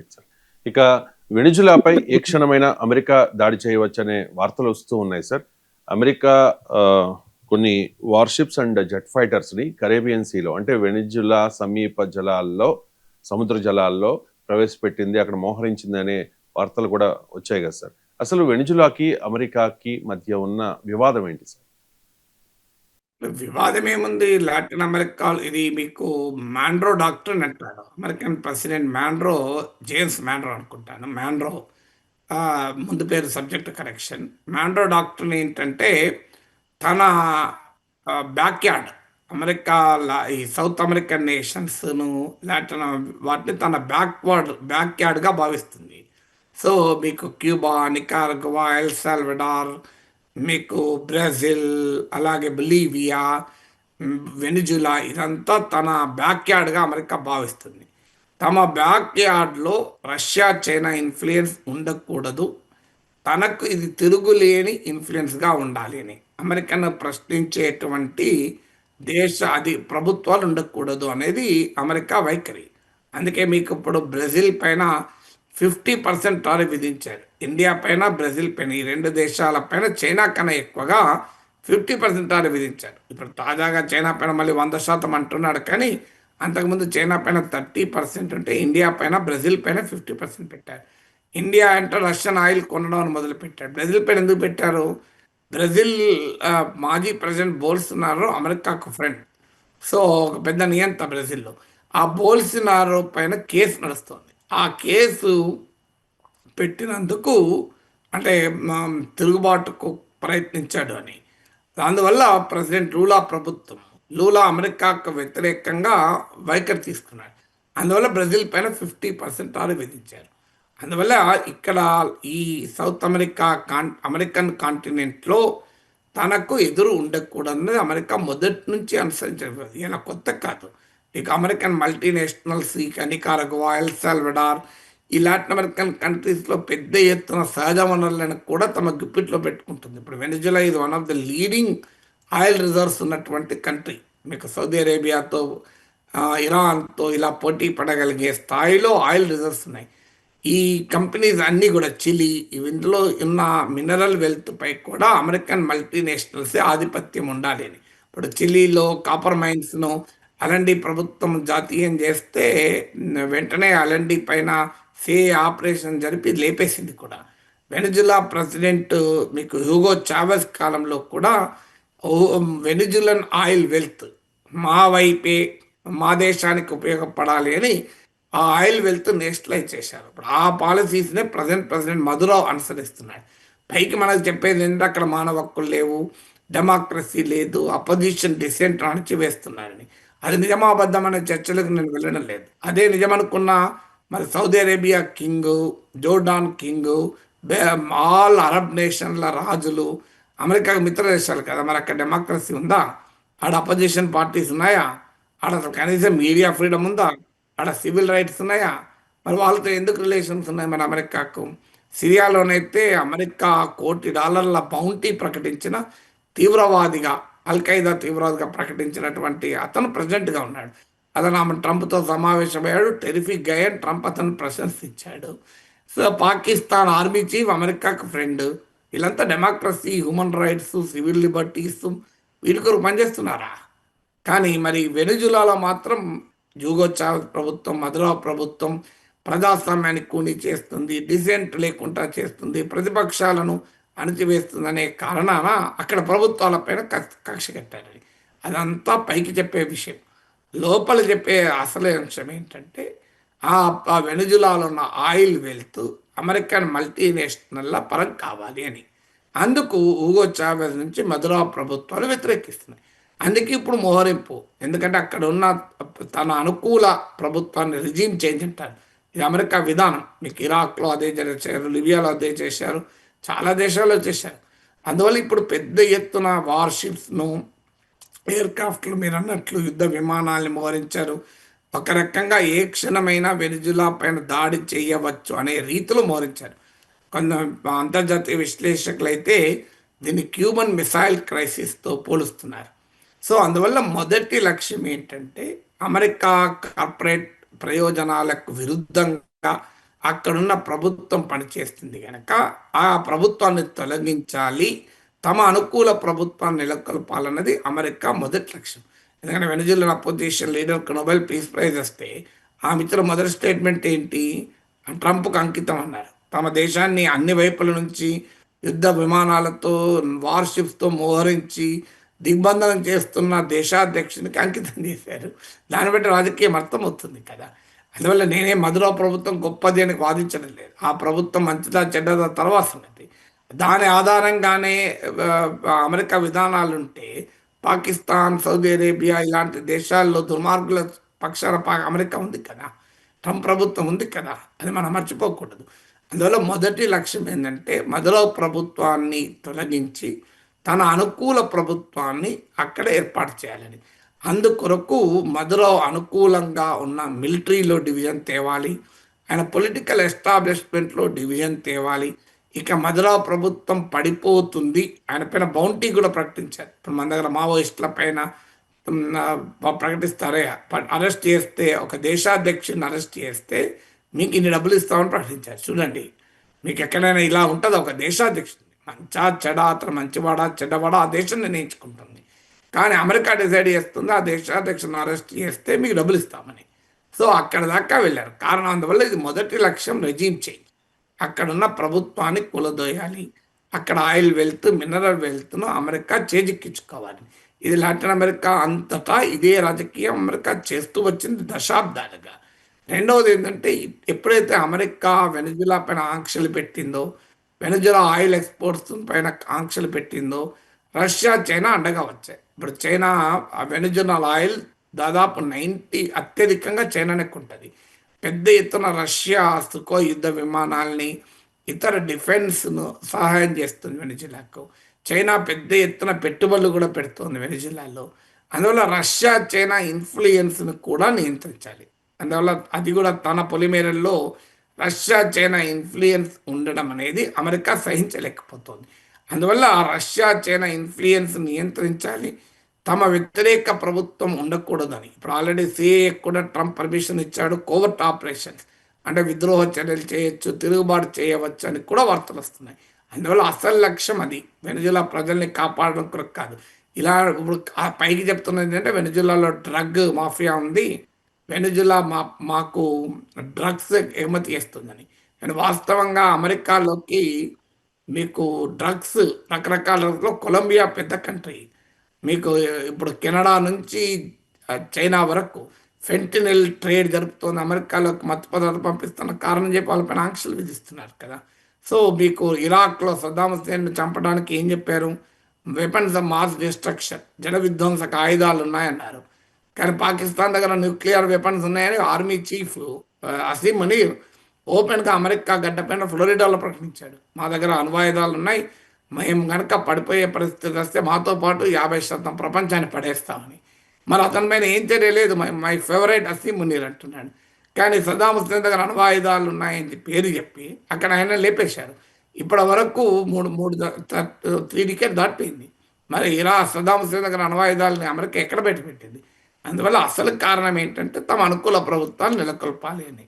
Right sir ఇక వెనిజులాపై ఏ క్షణమైన America దాడి చేయవచ్చనే వార్తలు వస్తూ ఉన్నాయి సార్ అమెరికా కొన్ని వార్షిప్స్ అండ్ జెట్ ఫైటర్స్ని కరేబియన్ సీలో అంటే వెనిజులా సమీప జలాల్లో సముద్ర జలాల్లో ప్రవేశపెట్టింది అక్కడ మోహరించింది అనే వార్తలు కూడా వచ్చాయి కదా సార్ అసలు వెనిజులాకి అమెరికాకి మధ్య ఉన్న వివాదం ఏంటి సార్ వివాదం ఏముంది లాటిన్ అమెరికా ఇది మీకు మాండ్రో డాక్టర్ అంటారు. American president Monroe James Monroe అనుకుంటాను. మాండ్రో ముందు పేరు సబ్జెక్ట్ కరెక్షన్. మాండ్రో డాక్టర్ ఏంటంటే తన బ్యాక్ యార్డ్ అమెరికా లా- ఈ సౌత్ అమెరికన్ నేషన్స్ను లాటిన్ వాటిని తన బ్యాక్వర్డ్ బ్యాక్ యార్డ్గా భావిస్తుంది. సో మీకు క్యూబా నికారగవా ఎల్ సాల్వడార్ మీకు బ్రెజిల్ అలాగే బొలీవియా వెనిజులా ఇదంతా తన బ్యాక్ యార్డ్గా అమెరికా భావిస్తుంది. తమ బ్యాక్ యార్డ్లో రష్యా చైనా ఇన్ఫ్లుయెన్స్ ఉండకూడదు. తనకు ఇది తిరుగులేని ఇన్ఫ్లుయెన్స్గా ఉండాలి అని. అమెరికాను ప్రశ్నించేటువంటి దేశ అది ప్రభుత్వాలు ఉండకూడదు అనేది అమెరికా వైఖరి. అందుకే మీకు ఇప్పుడు బ్రెజిల్ పైన ఫిఫ్టీ పర్సెంట్ టారిఫ్ విధించారు ఇండియా పైన బ్రెజిల్ పైన ఈ రెండు దేశాల పైన చైనా కన్నా ఎక్కువగా ఫిఫ్టీ పర్సెంట్ టారిఫ్ విధించారు ఇప్పుడు తాజాగా చైనా పైన మళ్ళీ వంద శాతం అంటున్నాడు కానీ అంతకుముందు చైనా పైన థర్టీ పర్సెంట్ ఉంటే ఇండియా పైన బ్రెజిల్ పైన ఫిఫ్టీ పర్సెంట్ పెట్టారు. ఇండియా అంటే రష్యన్ ఆయిల్ కొనడం అని మొదలు పెట్టారు బ్రెజిల్ పైన ఎందుకు పెట్టారు? బ్రెజిల్ మాజీ ప్రెసిడెంట్ బోల్సునారో అమెరికాకు ఫ్రెండ్. సో ఒక పెద్ద నియంత బ్రెజిల్లో. ఆ బోల్సినారో పైన కేసు నడుస్తుంది. ఆ కేసు పెట్టినందుకు అంటే తిరుగుబాటుకు ప్రయత్నించాడు అని. అందువల్ల ప్రెసిడెంట్ లూలా ప్రభుత్వం లూలా అమెరికాకు వ్యతిరేకంగా వైఖరి తీసుకున్నాడు. అందువల్ల బ్రెజిల్ పైన ఫిఫ్టీ పర్సెంట్ ఆరు విధించారు. అందువల్ల ఇక్కడ ఈ సౌత్ అమెరికా కాన్ అమెరికన్ కాంటినెంట్లో తనకు ఎదురు ఉండకూడదని అమెరికా మొదటి నుంచి అనుసరించారు ఇలా కొత్త కాదు. ఇక అమెరికన్ మల్టీనేషనల్స్ ఈ కనికారగవా ఎల్ సాల్వడార్ ఈ లాటిన్ అమెరికన్ కంట్రీస్లో పెద్ద ఎత్తున సహజ వనరులను కూడా తమ గుప్పిట్లో పెట్టుకుంటుంది. ఇప్పుడు వెనిజులా ఇది one of the leading oil reserves ఉన్నటువంటి కంట్రీ మీకు సౌదీ అరేబియాతో ఇరాన్తో ఇలా పోటీ పడగలిగే స్థాయిలో ఆయిల్ రిజర్వ్స్ ఉన్నాయి. ఈ కంపెనీస్ అన్నీ కూడా చిలి ఇవి ఇందులో ఉన్న మినరల్ వెల్త్ పై కూడా అమెరికన్ మల్టీనేషనల్సే ఆధిపత్యం ఉండాలి అని. ఇప్పుడు చిలీలో కాపర్ మైన్స్ను అలండి ప్రభుత్వం జాతీయం చేస్తే వెంటనే అలండి పైన సే ఆపరేషన్ జరిపి లేపేసింది కూడా. వెనిజులా ప్రెసిడెంట్ మీకు హ్యూగో చావెస్ కాలంలో కూడా వెనుజులన్ వెనిజులన్ ఆయిల్ వెల్త్ మా వైపే మా దేశానికి ఉపయోగపడాలి అని ఆ ఆయిల్ వెల్త్ నేషనలైజ్ చేశారు. ఇప్పుడు ఆ పాలసీస్నే ప్రజెంట్ ప్రెసిడెంట్ మధురావు అనుసరిస్తున్నాడు. పైకి మనకు చెప్పేది ఏంటంటే అక్కడ మానవ హక్కులు లేవు డెమోక్రసీ లేదు అపోజిషన్ డిసెంట్ అణచివేస్తున్నారని అది నిజమాబద్ధమైన అనే చర్చలకు నేను వెళ్ళడం లేదు. అదే నిజమనుకున్నా మరి Saudi Arabia king Jordan king all Arab నేషన్ల రాజులు అమెరికాకు మిత్ర దేశాలు కదా మరి అక్కడ డెమోక్రసీ ఉందా? ఆడ అపోజిషన్ పార్టీస్ ఉన్నాయా? ఆడ కనీసం మీడియా ఫ్రీడమ్ ఉందా? ఆడ సివిల్ రైట్స్ ఉన్నాయా? మరి వాళ్ళతో ఎందుకు రిలేషన్స్ ఉన్నాయి మన అమెరికాకు? సిరియాలోనైతే అమెరికా కోటి డాలర్ల బౌంటీ ప్రకటించిన తీవ్రవాదిగా అల్ఖైదా తీవ్రవాదిగా ప్రకటించినటువంటి అతను ప్రెసిడెంట్గా ఉన్నాడు. అతను ఆమె ట్రంప్తో సమావేశమయ్యాడు. టెరిఫిక్ గయన్ ట్రంప్ అతను ప్రశంసించాడు. సో పాకిస్తాన్ ఆర్మీ చీఫ్ అమెరికాకు ఫ్రెండ్. వీళ్ళంతా democracy human rights civil liberties వీళ్ళ కొరకు పనిచేస్తున్నారా? కానీ మరి వెనుజులాలో మాత్రం జూగో చావెస్ ప్రభుత్వం మధురా ప్రభుత్వం ప్రజాస్వామ్యానికి కూని చేస్తుంది డిసెంట్ లేకుండా చేస్తుంది. ప్రతిపక్షాలను అణచివేస్తుందనే కారణాన అక్కడ ప్రభుత్వాలపైన కక్ష కక్ష కట్టారని అదంతా పైకి చెప్పే విషయం. లోపల చెప్పే అసలే అంశం ఏంటంటే ఆ వెనుజులాలో ఉన్న ఆయిల్ వెల్త్ అమెరికన్ మల్టీనేషనల్ల పరం కావాలి అని. అందుకు ఊగో చావెజ్ నుంచి మధురా ప్రభుత్వాలు వ్యతిరేకిస్తున్నాయి. అందుకే ఇప్పుడు మోహరింపు. ఎందుకంటే అక్కడ ఉన్న తన అనుకూల ప్రభుత్వాన్ని రిజీమ్ చేంజ్ అంటారు. ఇది అమెరికా విధానం. మీకు ఇరాక్లో అదే చేశారు లిబియాలో అదే చేశారు. చాలా దేశాల్లో చేశారు. అందువల్ల ఇప్పుడు పెద్ద ఎత్తున వార్షిప్స్ను ఎయిర్ క్రాఫ్ట్లు మీరు అన్నట్లు యుద్ధ విమానాల్ని మోహరించారు. ఒక రకంగా ఏ క్షణమైనా వెనుజులా పైన దాడి చేయవచ్చు అనే రీతిలో మోహరించారు. కొంత అంతర్జాతీయ విశ్లేషకులు అయితే దీన్ని క్యూబన్ మిసైల్ క్రైసిస్తో పోలుస్తున్నారు. సో అందువల్ల మొదటి లక్ష్యం ఏంటంటే అమెరికా కార్పొరేట్ ప్రయోజనాలకు విరుద్ధంగా అక్కడున్న ప్రభుత్వం పనిచేస్తుంది కనుక ఆ ప్రభుత్వాన్ని తొలగించాలి. తమ అనుకూల ప్రభుత్వాన్ని నెలకొల్పాలన్నది అమెరికా మొదటి లక్ష్యం. ఎందుకంటే వెనజులా అపోజిషన్ లీడర్కి నోబెల్ పీస్ ప్రైజ్ వస్తే ఆ మిత్రుల మొదటి స్టేట్మెంట్ ఏంటి? ట్రంప్కు అంకితం అన్నారు. తమ దేశాన్ని అన్ని వైపుల నుంచి యుద్ధ విమానాలతో వార్షిప్స్తో మోహరించి దిగ్బంధనం చేస్తున్న దేశాధ్యక్షునికి అంకితం చేశారు. దాన్ని బట్టి రాజకీయం అర్థమవుతుంది కదా. అందువల్ల నేనే మధుర ప్రభుత్వం గొప్పది అని వాదించడం లేదు. ఆ ప్రభుత్వం మంచిదా చెడ్డదా తర్వాత సంగతి. దాని ఆధారంగానే అమెరికా విధానాలు ఉంటే పాకిస్తాన్ సౌదీ అరేబియా ఇలాంటి దేశాల్లో దుర్మార్గుల పక్షాన అమెరికా ఉంది కదా. ట్రంప్ ప్రభుత్వం ఉంది కదా అది మనం మర్చిపోకూడదు. అందువల్ల మొదటి లక్ష్యం ఏంటంటే మధురో ప్రభుత్వాన్ని తొలగించి తన అనుకూల ప్రభుత్వాన్ని అక్కడ ఏర్పాటు చేయాలని. అందుకొరకు మధురో అనుకూలంగా ఉన్న మిలిటరీలో డివిజన్ తేవాలి ఆయన పొలిటికల్ ఎస్టాబ్లిష్మెంట్లో డివిజన్ తేవాలి. ఇక మధురా ప్రభుత్వం పడిపోతుంది ఆయన పైన బౌంటీ కూడా ప్రకటించారు. ఇప్పుడు మన దగ్గర మావోయిస్టుల పైన ప్రకటిస్తారే అరెస్ట్ చేస్తే ఒక దేశాధ్యక్షుడిని అరెస్ట్ చేస్తే మీకు ఇన్ని డబ్బులు ఇస్తామని ప్రకటించారు. చూడండి మీకు ఎక్కడైనా ఇలా ఉంటుంది ఒక దేశాధ్యక్షుడు మంచా చెడ అతను మంచివాడా చెడ్డవాడా? ఆ దేశం నిర్ణయించుకుంటుంది. కానీ అమెరికా డిసైడ్ చేస్తుంది ఆ దేశాధ్యక్షుని అరెస్ట్ చేస్తే మీకు డబ్బులు ఇస్తామని. సో అక్కడ దాకా వెళ్ళారు. కారణం అందువల్ల ఇది మొదటి లక్ష్యం రెజీమ్ చేంజ్. అక్కడున్న ప్రభుత్వాన్ని కులదోయాలి. అక్కడ ఆయిల్ వెల్త్ మినరల్ వెల్త్ను అమెరికా చేజిక్కించుకోవాలి. ఇది లాటిన్ అమెరికా అంతటా ఇదే రాజకీయం అమెరికా చేస్తూ వచ్చింది దశాబ్దాలుగా. రెండవది ఏంటంటే ఎప్పుడైతే అమెరికా వెనజులా పైన ఆంక్షలు పెట్టిందో వెనజులా ఆయిల్ ఎక్స్పోర్ట్స్ పైన ఆంక్షలు పెట్టిందో రష్యా చైనా అండగా వచ్చాయి. ఇప్పుడు చైనా ఆ ఆయిల్ దాదాపు నైంటీ అత్యధికంగా చైనానికి ఉంటుంది. పెద్ద ఎత్తున రష్యా సుకో యుద్ధ విమానాల్ని ఇతర డిఫెన్స్ను సహాయం చేస్తుంది వెనిజిలాకు చైనా పెద్ద ఎత్తున పెట్టుబడులు కూడా పెడుతుంది వెనిజిలాలో అందువల్ల రష్యా చైనా ఇన్ఫ్లుయెన్స్ను కూడా నియంత్రించాలి. అందువల్ల అది కూడా తన పొలిమేరల్లో రష్యా చైనా ఇన్ఫ్లుయెన్స్ ఉండడం అనేది అమెరికా సహించలేకపోతుంది. అందువల్ల ఆ రష్యా చైనా ఇన్ఫ్లుయెన్స్ నియంత్రించాలి. తమ వ్యతిరేక ప్రభుత్వం ఉండకూడదని. ఇప్పుడు ఆల్రెడీ సిఏ కూడా ట్రంప్ పర్మిషన్ ఇచ్చాడు కోవర్ట్ ఆపరేషన్స్ అంటే విద్రోహ చర్యలు చేయొచ్చు తిరుగుబాటు చేయవచ్చు అని కూడా వార్తలు వస్తున్నాయి. అందువల్ల అసలు లక్ష్యం అది. వెనుజులా ప్రజల్ని కాపాడడం కొరకు కాదు. ఇలా ఇప్పుడు ఆ పైకి చెప్తున్నది ఏంటంటే వెనుజులాలో డ్రగ్ మాఫియా ఉంది. వెనుజులా మా మాకు డ్రగ్స్ ఎగుమతి చేస్తుందని. వాస్తవంగా అమెరికాలోకి మీకు డ్రగ్స్ రకరకాల కొలంబియా పెద్ద కంట్రీ మీకు ఇప్పుడు కెనడా నుంచి చైనా వరకు ఫెంటినల్ ట్రేడ్ జరుపుతోంది. అమెరికాలోకి మత్తు పదార్థాలు పంపిస్తున్న కారణం చెప్పి వాళ్ళపైన ఆంక్షలు విధిస్తున్నారు కదా. సో మీకు ఇరాక్లో సద్దాం హుస్సేన్ చంపడానికి ఏం చెప్పారు? వెపన్స్ ఆఫ్ మాస్ డిస్ట్రక్షన్ జన విధ్వంసక ఆయుధాలు ఉన్నాయన్నారు. కానీ పాకిస్తాన్ దగ్గర న్యూక్లియర్ వెపన్స్ ఉన్నాయని ఆర్మీ చీఫ్ అసీమ్ అని ఓపెన్గా అమెరికా గడ్డపైన ఫ్లోరిడాలో ప్రకటించాడు. మా దగ్గర అణ్వాయుధాలు ఉన్నాయి మేము కనుక పడిపోయే పరిస్థితి వస్తే మాతో పాటు యాభై శాతం ప్రపంచాన్ని పడేస్తామని. మరి అతని పైన ఏం చర్య లేదు. My my favourite Asim Munir అంటున్నాడు. కానీ సదాం హుస్సేన్ దగ్గర అణ్వాయుధాలు ఉన్నాయని పేరు చెప్పి అక్కడ ఆయన లేపేశారు. ఇప్పటి వరకు మూడు మూడు త్రీ డికెట్ దాటిపోయింది. మరి ఇలా సదాం హుస్సేన్ దగ్గర అణ్వాయుధాలని అమెరికా ఎక్కడ పెట్టి పెట్టింది అందువల్ల అసలు కారణం ఏంటంటే తమ అనుకూల ప్రభుత్వాలు నెలకొల్పాలి అని.